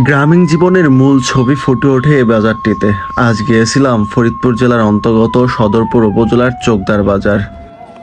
গ্রামীণ জীবনের মূল ছবি ফুটে ওঠে এই বাজারটিতে। আজ গিয়েছিলাম ফরিদপুর জেলার অন্তর্গত সদরপুর উপজেলার চোকদার বাজার।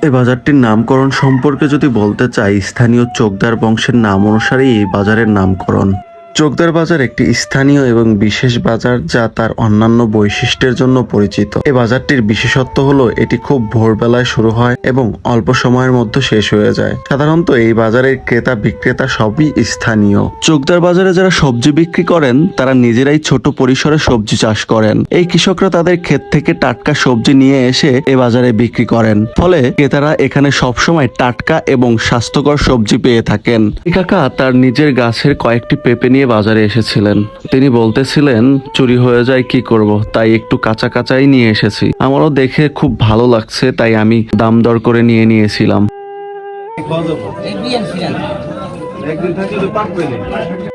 এই বাজারটির নামকরণ সম্পর্কে যদি বলতে চাই, স্থানীয় চোকদার বংশের নাম অনুসারেই এই বাজারের নামকরণ। চোকদার বাজার একটি স্থানীয় এবং বিশেষ বাজার যা তার অন্যান্য বৈশিষ্ট্যের জন্য পরিচিত। এই বাজারটির বিশেষত্ব হলো, এটি খুব ভোরবেলায় শুরু হয় এবং অল্প সময়ের মধ্যে শেষ হয়ে যায়। সাধারণত এই বাজারের ক্রেতা বিক্রেতা সবই স্থানীয়। চোকদার বাজারে যারা সবজি বিক্রি করেন, তারা নিজেরাই ছোট পরিসরে সবজি চাষ করেন। এই কৃষকরা তাদের ক্ষেত থেকে টাটকা সবজি নিয়ে এসে এ বাজারে বিক্রি করেন। ফলে ক্রেতারা এখানে সবসময় টাটকা এবং স্বাস্থ্যকর সবজি পেয়ে থাকেন। কাকা তার নিজের গাছের কয়েকটি পেঁপে নিয়ে বাজারে এসেছিলেন। তিনি বলতেছিলেন, চুরি হয়ে যায়, কি করব? তাই একটু কাঁচা কাঁচাই নিয়ে এসেছি। আমারও দেখে খুব ভালো লাগছে, তাই আমি দাম দর করে নিয়ে নিয়েছিলাম।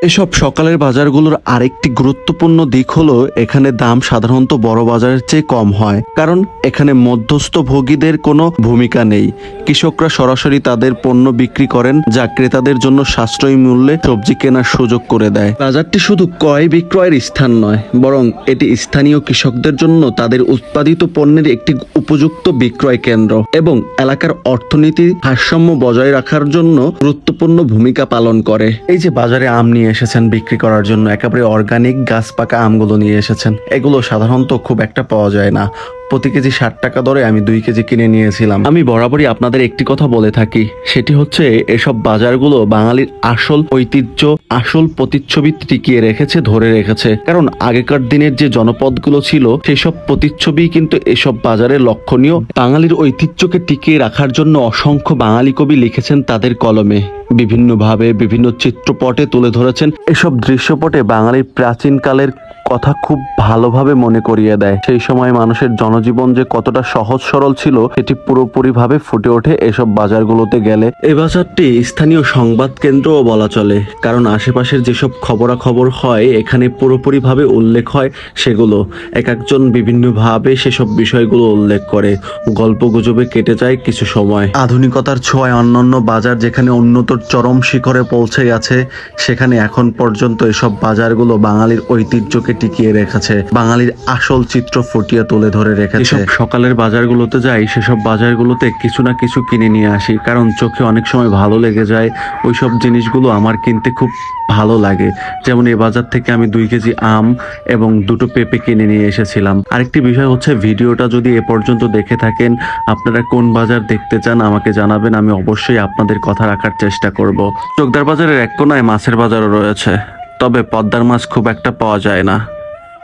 এসব সকালের বাজারগুলোর আরেকটি গুরুত্বপূর্ণ দিক হলো, এখানে দাম সাধারণত বড় বাজারের চেয়ে কম হয়, কারণ এখানে মধ্যস্থ ভোগীদের কোনো ভূমিকা নেই। কৃষকরা সরাসরি তাদের পণ্য বিক্রি করেন যা ক্রেতাদের জন্য সাশ্রয়ী মূল্যে সবজি কেনার সুযোগ করে দেয়। বাজারটি শুধু ক্রয় বিক্রয়ের স্থান নয়, বরং এটি স্থানীয় কৃষকদের জন্য তাদের উৎপাদিত পণ্যের একটি উপযুক্ত বিক্রয় কেন্দ্র এবং এলাকার অর্থনীতির ভারসাম্য বজায় রাখার জন্য গুরুত্বপূর্ণ ভূমিকা পালন করে। এই যে বাজারে আম নিয়ে এসেছেন বিক্রি করার জন্য, একেবারে অর্গানিক গাছ পাকা আমগুলো নিয়ে এসেছেন। এগুলো সাধারণত খুব একটা পাওয়া যায় না। প্রতি কেজি ষাট টাকা দরে আমি দুই কেজি কিনে নিয়েছিলাম। আমি বরাবরই আপনাদের একটি কথা বলে থাকি, সেটি হচ্ছে এসব বাজারগুলো বাঙালির আসল ঐতিহ্য, আসল প্রতিচ্ছবি টিকিয়ে রেখেছে, ধরে রেখেছে। কারণ আগেকার দিনের যে জনপদগুলো ছিল, সেসব প্রতিচ্ছবি কিন্তু এসব বাজারে লক্ষণীয়। বাঙালির ঐতিহ্যকে টিকিয়ে রাখার জন্য অসংখ্য বাঙালি কবি লিখেছেন তাদের কলমে। বিভিন্নভাবে বিভিন্ন চিত্রপটে তুলে ধরেছেন। এসব দৃশ্যপটে বাঙালির প্রাচীনকালের কথা খুব ভালোভাবে মনে করিয়ে দেয়। সেই সময় মানুষের জনজীবন যে কতটা সহজ সরল ছিল, সেটি পুরোপুরিভাবে ফুটে ওঠে এসব বাজারগুলোতে গেলে। এ বাজারটি স্থানীয় সংবাদ কেন্দ্রও বলা চলে, কারণ আশেপাশের যেসব খবরাখবর হয়, এখানে পুরোপুরিভাবে উল্লেখ হয় সেগুলো। এক একজন বিভিন্নভাবে সেসব বিষয়গুলো উল্লেখ করে। গল্প গুজবে কেটে যায় কিছু সময়। আধুনিকতার ছোঁয়ায় অন্যান্য বাজার যেখানে উন্নতর চরম শিখরে পৌঁছে গেছে, সেখানে এখন পর্যন্ত এসব বাজারগুলো বাঙালির ঐতিহ্যকে টিকিয়ে রেখেছে। বাঙালির আসল চিত্র ফুটিয়ে তুলে ধরে রেখেছে। সকালের বাজারগুলোতে যাই, সেসব বাজারগুলোতে কিছু না কিছু কিনে নিয়ে আসি, কারণ চোখে অনেক সময় ভালো লেগে যায়। ওইসব জিনিসগুলো আমার কিনতে খুব ভালো লাগে। যেমন এই বাজার থেকে আমি দুই কেজি আম এবং দুটো পেঁপে কিনে নিয়ে এসেছিলাম। আরেকটি বিষয় হচ্ছে, ভিডিওটা যদি এ পর্যন্ত দেখে থাকেন, আপনারা কোন বাজার দেখতে চান, আমাকে জানাবেন, আমি অবশ্যই আপনাদের কথা রাখার চেষ্টা করব। চোকদার বাজারের এক কোনায় মাছের বাজারও রয়েছে। তবে পদ্মার মাছ খুব একটা পাওয়া যায় না।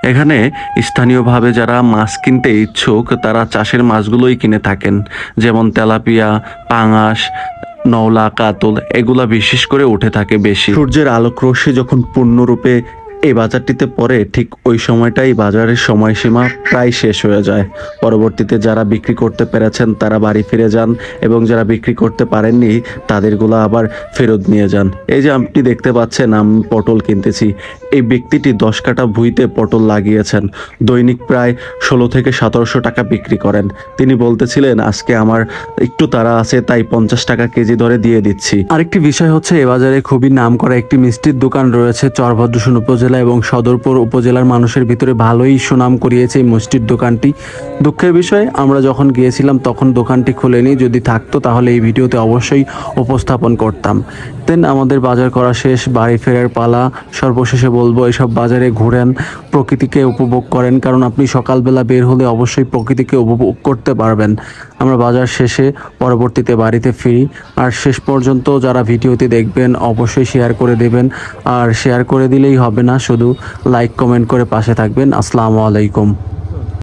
এখানে স্থানীয়ভাবে যারা মাছ কিনতে ইচ্ছুক, তারা চাষের মাছগুলোই কিনে থাকেন। যেমন তেলাপিয়া, পাঙাশ, নওলা, কাতল, এগুলা বিশেষ করে উঠে থাকে বেশি। সূর্যের আলোক রশ্মি যখন পূর্ণরূপে এই বাজারটিতে পরে ঠিক ওই সময়টাই বাজারের সময়সীমা প্রায় শেষ হয়ে যায়। পরবর্তীতে যারা বিক্রি করতে পেরেছেন, তারা বাড়ি ফিরে যান এবং যারা বিক্রি করতে পারেননি, তাদেরগুলো আবার ফেরত নিয়ে যান। এই যে আপনি দেখতে পাচ্ছেন, আমি পটল কিনতেছি। এই ব্যক্তিটি দশ কাটা ভুইতে পটল লাগিয়েছেন। দৈনিক প্রায় ষোলো থেকে সতেরোশো টাকা বিক্রি করেন। তিনি বলতেছিলেন, আজকে আমার একটু তারা আছে, তাই পঞ্চাশ টাকা কেজি ধরে দিয়ে দিচ্ছি। আরেকটি বিষয় হচ্ছে, এ বাজারে খুবই নাম করা একটি মিষ্টির দোকান রয়েছে, চরভদ্রসন উপজেলা এবং সদরপুর উপজেলার মানুষের ভিতরে ভালোই সুনাম করিয়েছে এই মিষ্টির দোকানটি। দুঃখের বিষয়, আমরা যখন গিয়েছিলাম তখন দোকানটি খুলেনি। যদি থাকতো তাহলে এই ভিডিওতে অবশ্যই উপস্থাপন করতাম। দেন আমাদের বাজার করা শেষ, বাড়ি ফেরার পালা, সর্বশেষে বলব এসব বাজারে ঘুরেন, প্রকৃতিকে উপভোগ করেন। কারণ আপনি সকালবেলা বের হলে অবশ্যই প্রকৃতিকে উপভোগ করতে পারবেন। আমরা বাজার শেষে পরবর্তীতে বাড়িতে ফিরি। আর শেষ পর্যন্ত যারা ভিডিওতে দেখবেন, অবশ্যই শেয়ার করে দেবেন। আর শেয়ার করে দিলেই হবে না, শুধু লাইক কমেন্ট করে পাশে থাকবেন। আসসালামু আলাইকুম।